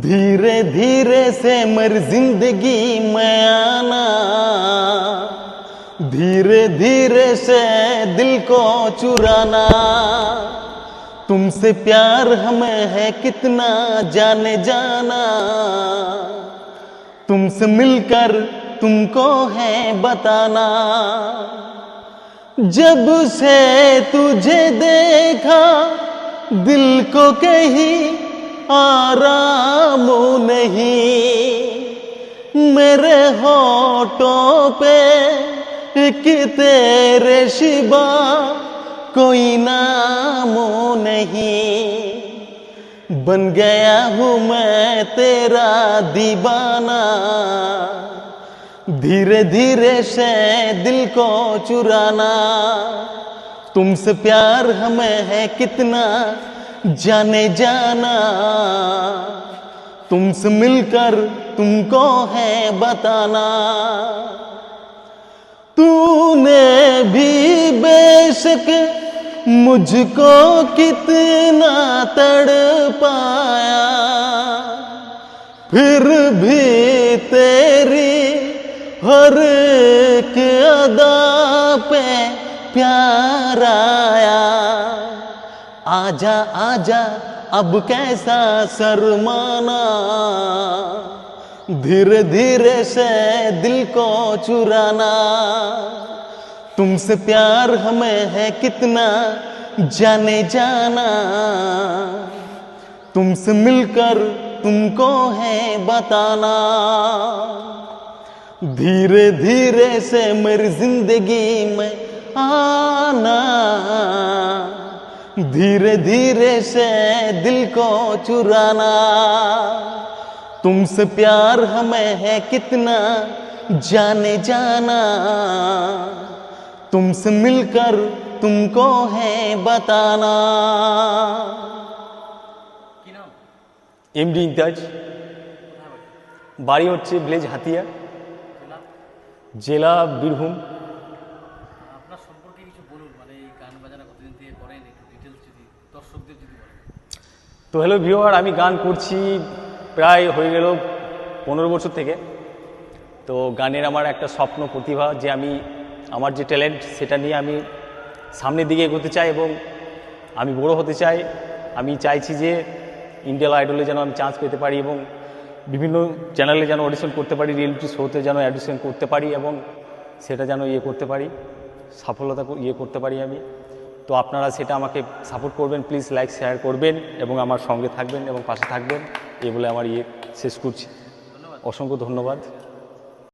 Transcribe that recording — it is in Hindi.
धीरे धीरे से मर ज़िंदगी में आना। धीरे धीरे से दिल को चुराना। तुमसे प्यार हमें है कितना जाने जाना। तुमसे मिलकर तुमको है बताना। जब से तुझे देखा, दिल को कहीं आराम नहीं। मेरे होठों पे एक तेरे शिवा कोई नाम नहीं। बन गया हूँ मैं तेरा दीवाना। धीरे धीरे से दिल को चुराना। तुमसे प्यार हमें है कितना जाने जाना। तुमसे मिलकर तुमको है बताना। तूने भी बेशक मुझको कितना तड़ पाया। फिर भी तेरी हर एक अदा पे प्यार आजा आजा, अब कैसा शर्माना। धीरे धीरे से दिल को चुराना। तुमसे प्यार हमें है कितना जाने जाना। तुमसे मिलकर तुमको है बताना। धीरे धीरे से मेरी ज़िंदगी में आना। धीरे धीरे से दिल को चुराना तुमसे प्यार हमें है कितना जाने जाना तुमसे मिलकर तुमको है बताना কি নাম এমডি ইন্তাজ বাড়ি হচ্ছে ভিলেজ হাতিয়া জেলা জেলা বীরভূম তো হ্যালো ভিওয়ার আমি গান করছি প্রায় হয়ে গেল পনেরো বছর থেকে। তো গানের আমার একটা স্বপ্ন প্রতিভা যে আমি আমার যে ট্যালেন্ট সেটা নিয়ে আমি সামনের দিকে এগোতে চাই এবং আমি বড় হতে চাই। আমি চাইছি যে ইন্ডিয়াল আইডলে যেন আমি চান্স পেতে পারি এবং বিভিন্ন চ্যানেলে যেন অডিশন করতে পারি রিয়েলিটি শোতে যেন অডিশন করতে পারি এবং সেটা যেন ইয়ে করতে পারি। সফলতা ইয়ে করতে পারি আমি। তো আপনারা সেটা আমাকে সাপোর্ট করবেন প্লিজ লাইক শেয়ার করবেন এবং আমার সঙ্গে থাকবেন এবং পাশে থাকবেন। এই বলে আমার ইয়ে শেষ করছি। অসংখ্য ধন্যবাদ।